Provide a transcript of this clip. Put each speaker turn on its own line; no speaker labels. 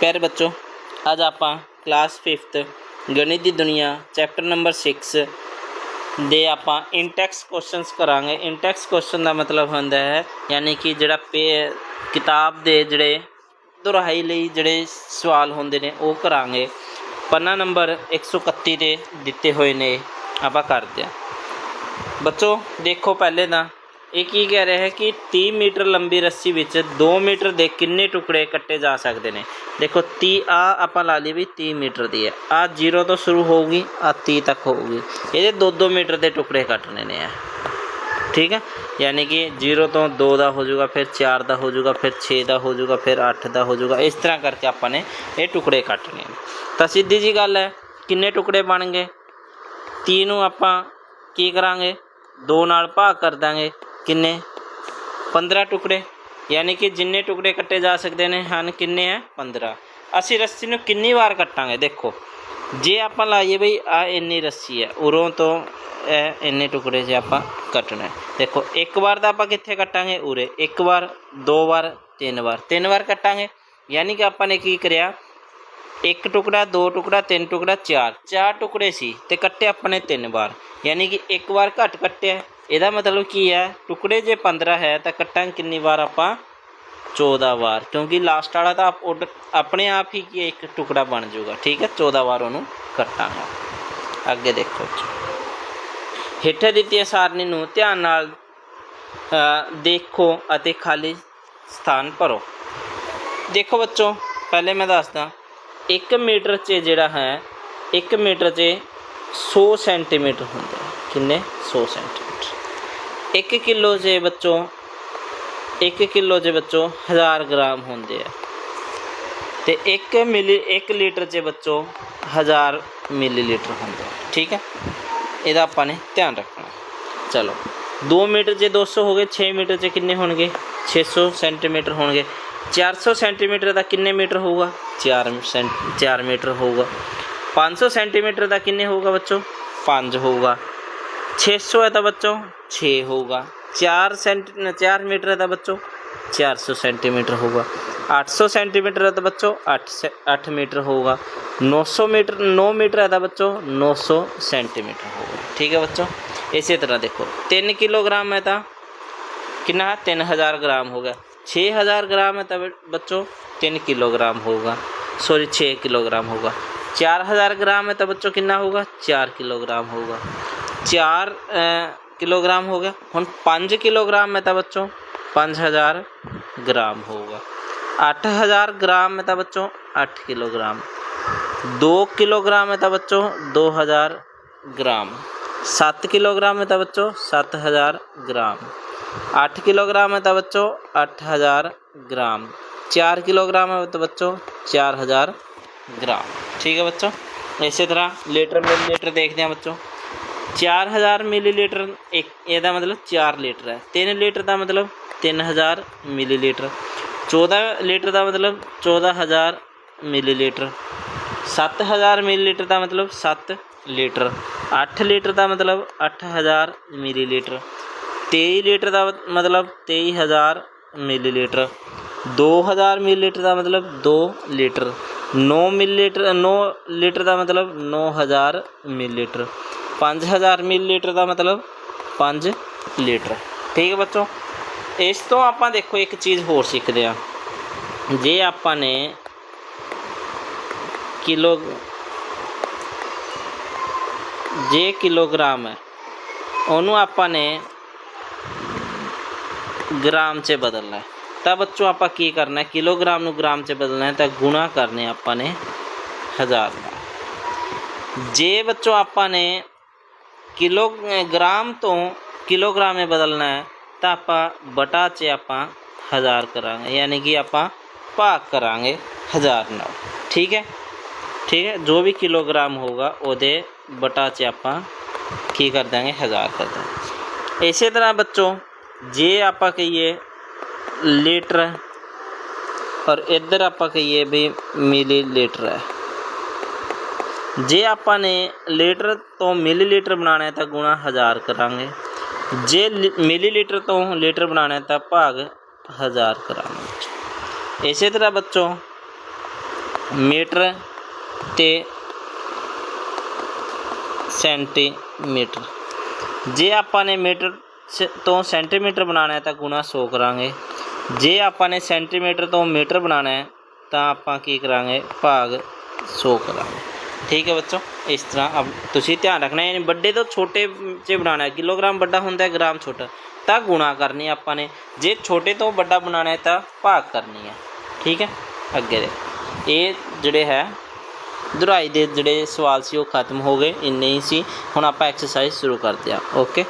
ਪਿਆਰੇ ਬੱਚੋ, ਅੱਜ ਆਪਾਂ ਕਲਾਸ 5th ਗਣਿਤ ਦੀ ਦੁਨੀਆ ਚੈਪਟਰ ਨੰਬਰ 6 ਦੇ ਆਪਾਂ ਇੰਟੈਕਸ ਕੁਐਸਚਨਸ ਕਰਾਂਗੇ। ਇੰਟੈਕਸ ਕੁਐਸਚਨ ਦਾ ਮਤਲਬ ਹੁੰਦਾ ਹੈ, ਯਾਨੀ ਕਿ ਜਿਹੜਾ ਪੇ- ਕਿਤਾਬ ਦੇ ਜਿਹੜੇ ਦੁਹਰਾਈ ਲਈ ਜਿਹੜੇ ਸਵਾਲ ਹੁੰਦੇ ਨੇ, ਉਹ ਕਰਾਂਗੇ। ਪੰਨਾ ਨੰਬਰ 131 ਤੇ ਦਿੱਤੇ ਹੋਏ ਨੇ, ਆਪਾਂ ਕਰਦੇ ਹਾਂ। ਬੱਚੋ, ਦੇਖੋ ਪਹਿਲੇ ਤਾਂ, ਇਹ ਕੀ ਕਹਿ ਰਿਹਾ ਹੈ ਕਿ 30 ਮੀਟਰ ਲੰਬੀ ਰੱਸੀ ਵਿੱਚ 2 ਮੀਟਰ ਦੇ ਕਿੰਨੇ ਟੁਕੜੇ ਕੱਟੇ ਜਾ ਸਕਦੇ ਨੇ? ਦੇਖੋ 30 ਆ ਆਪਾਂ ਲਾ ਲਈ ਵੀ 30 ਮੀਟਰ ਦੀ ਹੈ। ਆ 0 ਤੋਂ ਸ਼ੁਰੂ ਹੋਊਗੀ, ਆ 30 ਤੱਕ ਹੋਊਗੀ। ਇਹਦੇ 2-2 ਮੀਟਰ ਦੇ ਟੁਕੜੇ ਕੱਟਣੇ ਨੇ ਆ। ਠੀਕ ਹੈ? ਯਾਨੀ ਕਿ 0 ਤੋਂ 2 ਦਾ ਹੋ ਜਾਊਗਾ, ਫਿਰ 4 ਦਾ ਹੋ ਜਾਊਗਾ, ਫਿਰ 6 ਦਾ ਹੋ ਜਾਊਗਾ, ਫਿਰ 8 ਦਾ ਹੋ ਜਾਊਗਾ। ਇਸ ਤਰ੍ਹਾਂ ਕਰਕੇ ਆਪਾਂ ਨੇ ਇਹ ਟੁਕੜੇ ਕੱਟਣੇ ਨੇ। ਤਾਂ ਸਿੱਧੀ ਜੀ ਗੱਲ ਹੈ, ਕਿੰਨੇ ਟੁਕੜੇ ਬਣ ਗਏ 30 ਨੂੰ ਆਪਾਂ ਕੀ ਕਰਾਂਗੇ? 2 ਨਾਲ ਭਾਗ ਕਰ ਦਾਂਗੇ। ਕਿੰਨੇ? 15 ਟੁਕੜੇ। ਯਾਨੀ ਕਿ ਜਿੰਨੇ ਟੁਕੜੇ ਕੱਟੇ ਜਾ ਸਕਦੇ ਨੇ ਹਨ ਕਿੰਨੇ ਆ 15 ਅਸੀਂ ਰੱਸੀ ਨੂੰ ਕਿੰਨੀ ਵਾਰ ਕੱਟਾਂਗੇ ਦੇਖੋ ਜੇ ਆਪਾਂ ਲਾਈਏ ਬਈ ਆ ਇੰਨੀ ਰੱਸੀ ਹੈ ਉਰੋਂ ਤੋਂ ਇਹ ਇੰਨੇ ਟੁਕੜੇ 'ਚ ਆਪਾਂ ਕੱਟਣਾ ਹੈ। ਦੇਖੋ ਇੱਕ ਵਾਰ ਤਾਂ ਆਪਾਂ ਕਿੱਥੇ ਕੱਟਾਂਗੇ ਉਰੇ ਇੱਕ ਵਾਰ ਦੋ ਵਾਰ ਤਿੰਨ ਵਾਰ ਤਿੰਨ ਵਾਰ ਕੱਟਾਂਗੇ ਯਾਨੀ ਕਿ ਆਪਾਂ ਨੇ ਕੀ ਕਰਿਆ ਇੱਕ ਟੁਕੜਾ ਦੋ ਟੁਕੜਾ ਤਿੰਨ ਟੁਕੜਾ ਚਾਰ ਚਾਰ ਟੁਕੜੇ ਸੀ ਤੇ ਕੱਟੇ ਆਪਾਂ ਨੇ ਤਿੰਨ ਵਾਰ ਯਾਨੀ ਕਿ ਇੱਕ ਵਾਰ ਘੱਟ ਕੱਟਿਆ ਇਹਦਾ ਮਤਲਬ ਕੀ ਹੈ ਟੁਕੜੇ ਜੇ 15 ਹੈ, ਤਾਂ ਕੱਟਾਂਗੇ ਕਿੰਨੀ ਵਾਰ ਆਪਾਂ? 14 ਵਾਰ। ਕਿਉਂਕਿ ਲਾਸਟ ਵਾਲਾ ਤਾਂ ਆਪ ਉੱਡ- ਆਪਣੇ ਆਪ ਹੀ ਕੀ ਇੱਕ ਟੁਕੜਾ ਬਣ ਜਾਊਗਾ। ਠੀਕ ਹੈ 14 ਵਾਰ ਉਹਨੂੰ ਕੱਟਾਂਗਾ। ਅੱਗੇ ਦੇਖੋ ਹੇਠਾਂ ਦਿੱਤੀ ਸਾਰਣੀ ਨੂੰ ਧਿਆਨ ਨਾਲ ਦੇਖੋ ਅਤੇ ਖਾਲੀ ਸਥਾਨ ਭਰੋ। ਦੇਖੋ ਬੱਚੋ, ਪਹਿਲੇ ਮੈਂ ਦੱਸਦਾ 1 ਮੀਟਰ 'ਚ ਜਿਹੜਾ ਹੈ 1 ਮੀਟਰ 'ਚ 100 ਸੈਂਟੀਮੀਟਰ ਹੁੰਦਾ ਕਿੰਨੇ? 100 ਸੈਂਟੀਮੀਟਰ 1 ਕਿਲੋ ਜੇ ਬੱਚੋ 1 ਕਿਲੋ ਜੇ ਬੱਚੋ 1000 ਗ੍ਰਾਮ ਹੁੰਦੇ ਆ। ਤੇ 1 ਮਿਲੀ 1 ਲੀਟਰ 'ਚ ਬੱਚੋ 1000 ਮਿਲੀਲੀਟਰ ਹੁੰਦੇ ਹੈ ਠੀਕ ਹੈ? ਇਹਦਾ ਆਪਾਂ ਨੇ ਧਿਆਨ ਰੱਖਣਾ। ਚਲੋ 2 ਮੀਟਰ 'ਚ 200 ਹੋ ਗਏ 6 ਮੀਟਰ 'ਚ ਕਿੰਨੇ ਹੋਣਗੇ? 600 ਸੈਂਟੀਮੀਟਰ ਹੋਣਗੇ। 400 ਸੈਂਟੀਮੀਟਰ ਦਾ ਕਿੰਨੇ ਮੀਟਰ ਹੋਊਗਾ? 4 ਸੈਂਟ 4 ਮੀਟਰ ਹੋਊਗਾ। 500 ਸੈਂਟੀਮੀਟਰ ਦਾ ਕਿੰਨੇ ਹੋਊਗਾ ਬੱਚੋ? 5 ਹੋਊਗਾ। छः सौ है था बच्चों। छः होगा। चार सेंटी चार मीटर है था बच्चों। चार सौ सेंटीमीटर होगा। आठ सौ सेंटीमीटर है था बच्चों। आठ से, आठ मीटर होगा। नौ सौ मीटर, नौ मीटर है था बच्चों। नौ सौ सेंटीमीटर होगा। ठीक है बच्चों? इसी तरह देखो। तीन किलोग्राम है था कितना तीन हज़ार ग्राम होगा। छः हज़ार ग्राम है था बच्चों। तीन किलोग्राम होगा। सॉरी छः किलोग्राम होगा। चार हज़ार ग्राम है तो बच्चों, कितना होगा? चार किलोग्राम होगा। चार किलोग्राम हो गया। हूँ पाँच किलोग्राम में था बच्चों। पाँच हज़ार ग्राम होगा अठ हज़ार ग्राम में था बच्चों। आठ किलोग्राम। दो किलोग्राम में था बच्चों। दो हज़ार ग्राम। सात किलोग्राम में था बच्चों। सात हज़ार ग्राम। आठ किलोग्राम में था बच्चों। आठ हज़ार ग्राम। चार किलोग्राम है तो बच्चों। चार हज़ार ग्राम। ठीक है बच्चों। इसी तरह लीटर में लीटर देखते हैं बच्चों। 4000 मिलीलीटर एक ਇਹਦਾ ਮਤਲਬ 4 ਲੀਟਰ ਹੈ 3 ਲੀਟਰ ਦਾ ਮਤਲਬ 3000 ਮਿਲੀਲੀਟਰ 14 ਲੀਟਰ ਦਾ ਮਤਲਬ 14000 ਮਿਲੀਲੀਟਰ 7000 ਮਿਲੀਲੀਟਰ ਦਾ ਮਤਲਬ 7 ਲੀਟਰ 8 ਲੀਟਰ ਦਾ ਮਤਲਬ 8000 ਮਿਲੀਲੀਟਰ 23 ਲੀਟਰ ਦਾ ਮਤਲਬ 23000 ਮਿਲੀਲੀਟਰ 2000 ਮਿਲੀਲੀਟਰ ਦਾ ਮਤਲਬ 2 ਲੀਟਰ 9 ਮਿਲੀਲੀਟਰ 9 ਲੀਟਰ ਦਾ ਮਤਲਬ 9000 ਮਿਲੀਲੀਟਰ 5000 ਮਿਲੀਲੀਟਰ ਦਾ ਮਤਲਬ 5 ਲੀਟਰ ਠੀਕ ਹੈ ਬੱਚੋ ਇਸ ਤੋਂ ਆਪਾਂ ਦੇਖੋ ਇੱਕ ਚੀਜ਼ ਹੋਰ ਸਿੱਖਦੇ ਆ ਜੇ ਆਪਾਂ ਨੇ ਕਿਲੋ ਜੇ ਕਿਲੋਗ੍ਰਾਮ ਹੈ ਉਹਨੂੰ ਆਪਾਂ ਨੇ ਗ੍ਰਾਮ 'ਚ ਬਦਲਣਾ ਹੈ ਤਾਂ ਬੱਚੋ ਆਪਾਂ ਕੀ ਕਰਨਾ ਹੈ ਕਿਲੋਗ੍ਰਾਮ ਨੂੰ ਗ੍ਰਾਮ 'ਚ ਬਦਲਣਾ ਹੈ ਤਾਂ ਗੁਣਾ ਕਰਨੇ ਆਪਾਂ ਨੇ ਹਜ਼ਾਰ ਨਾਲ ਜੇ ਬੱਚੋ ਆਪਾਂ ਨੇ किलो ग्राम तो किलोग्राम में बदलना है तो आप बटा चे आप हज़ार करा यानी कि आप पाक करा हज़ार नौ। ठीक है? ठीक है? जो भी किलोग्राम होगा, ओदे बटा चे आप की कर देंगे, हज़ार कर देंगे। इस तरह बच्चों, जे आप कहिए लीटर और इधर आप कहिए भी मिली लीटर है। ਜੇ ਆਪਾਂ ਨੇ ਲੀਟਰ ਤੋਂ ਮਿਲੀਲੀਟਰ ਬਣਾਉਣਾ ਹੈ ਤਾਂ ਗੁਣਾ ਹਜ਼ਾਰ ਕਰਾਂਗੇ ਜੇ ਲੀ- ਮਿਲੀਲੀਟਰ ਤੋਂ ਲੀਟਰ ਬਣਾਉਣਾ ਹੈ ਤਾਂ ਭਾਗ ਹਜ਼ਾਰ ਕਰਾਂਗੇ ਇਸੇ ਤਰ੍ਹਾਂ ਬੱਚੋ ਮੀਟਰ ਤੇ ਸੈਂਟੀਮੀਟਰ ਜੇ ਆਪਾਂ ਨੇ ਮੀਟਰ ਸ- ਤੋਂ ਸੈਂਟੀਮੀਟਰ ਬਣਾਉਣਾ ਹੈ ਤਾਂ ਗੁਣਾ 100 ਕਰਾਂਗੇ ਜੇ ਆਪਾਂ ਨੇ ਸੈਂਟੀਮੀਟਰ ਤੋਂ ਮੀਟਰ ਬਣਾਉਣਾ ਹੈ ਤਾਂ ਆਪਾਂ ਕੀ ਠੀਕ ਹੈ ਬੱਚੋ, ਇਸ ਤਰ੍ਹਾਂ ਅਬ ਤੁਸੀਂ ਧਿਆਨ ਰੱਖਣਾ ਹੈ ਵੱਡੇ ਤੋਂ ਛੋਟੇ ਚ ਬਣਾਉਣਾ ਕਿਲੋਗ੍ਰਾਮ ਵੱਡਾ ਹੁੰਦਾ ਹੈ, ਗ੍ਰਾਮ ਛੋਟਾ। ਤਾਂ ਗੁਣਾ ਕਰਨੀ ਆਪਾਂ ਨੇ। ਜੇ ਛੋਟੇ ਤੋਂ ਵੱਡਾ ਬਣਾਉਣਾ ਹੈ ਤਾਂ ਭਾਗ ਕਰਨੀ ਹੈ। ਠੀਕ ਹੈ? ਅੱਗੇ ਦੇ। ਇਹ ਜਿਹੜੇ ਹੈ, ਦੁਹਰਾਈ ਦੇ ਜਿਹੜੇ ਸਵਾਲ ਸੀ, ਉਹ ਖਤਮ ਹੋ ਗਏ। ਇੰਨੇ ਹੀ ਸੀ। ਹੁਣ ਆਪਾਂ ਐਕਸਰਸਾਈਜ਼ ਸ਼ੁਰੂ ਕਰਦੇ ਹਾਂ। ਓਕੇ